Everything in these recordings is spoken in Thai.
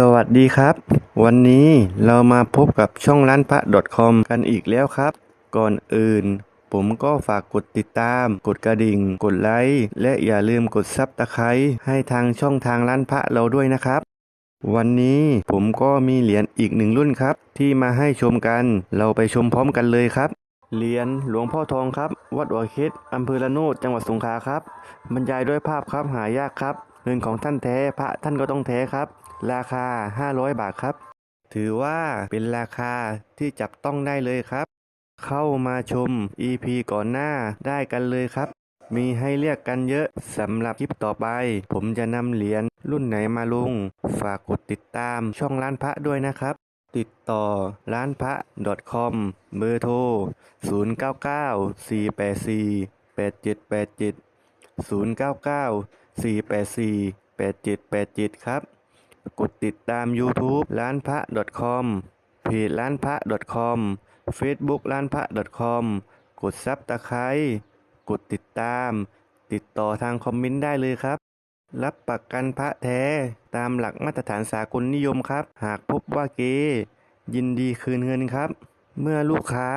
สวัสดีครับ วันนี้เรามาพบกับช่องร้านพระ .com กันอีกแล้วครับ ก่อนอื่น ผมก็ฝากกดติดตาม กดกระดิ่ง กดไลค์และอย่าลืมกดซับตะไคร้ให้ทางช่องทางร้านพระเราด้วยนะครับ วันนี้ผมก็มีเหรียญอีกหนึ่งรุ่นครับ ที่มาให้ชมกัน เราไปชมพร้อมกันเลยครับเหรียญหลวงพ่อทองครับ วัดหัวเคิดอำเภอละโนดจังหวัดสงขลาครับ บรรยายด้วยภาพครับหายากครับ เงินของท่านแท้พระท่านก็ต้องแท้ครับ ราคา 500 บาทครับ ถือว่าเป็นราคาที่จับต้องได้เลยครับ เข้ามาชม EP ก่อนหน้าได้กันเลยครับ มีให้เรียกกันเยอะสำหรับคลิปต่อไป ผมจะนำเหรียญรุ่นไหนมาลง ฝากกดติดตามช่องร้านพระด้วยนะครับ ติดต่อร้านพระ .com เบอร์โทร 0994848787 4848787 ครับ กดติดตาม YouTube ร้านพระ .com เพจร้านพระ .com Facebook ร้านพระ .com กดซับตะไคร้กดติดตาม ติดต่อทางคอมเมนต์ได้เลยครับ รับประกันพระแท้ตามหลักมาตรฐานสากลนิยมครับ หากพบว่าเกยินดีคืนเงินครับ เมื่อลูกค้า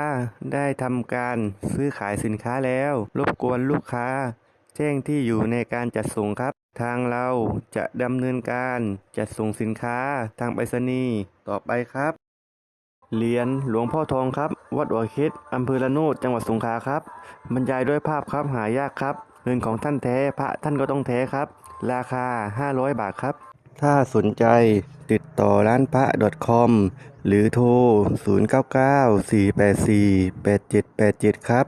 ได้ทำการซื้อขายสินค้าแล้ว รบกวนลูกค้า แจ้งที่อยู่ในการจัดส่งครับ ทางเราจะดำเนินการจัดส่งสินค้าทางไปรษณีย์ต่อไปครับเหรียญหลวงพ่อทองครับ วัดหัวคิดอำเภอละโนดจังหวัดสงขลาครับ บรรยายด้วยภาพครับหายากครับ เงินของท่านแท้พระท่านก็ต้องแท้ครับ ราคา 500 บาทครับ ถ้าสนใจติดต่อร้านพระ .com หรือโทร 0994848787 ครับ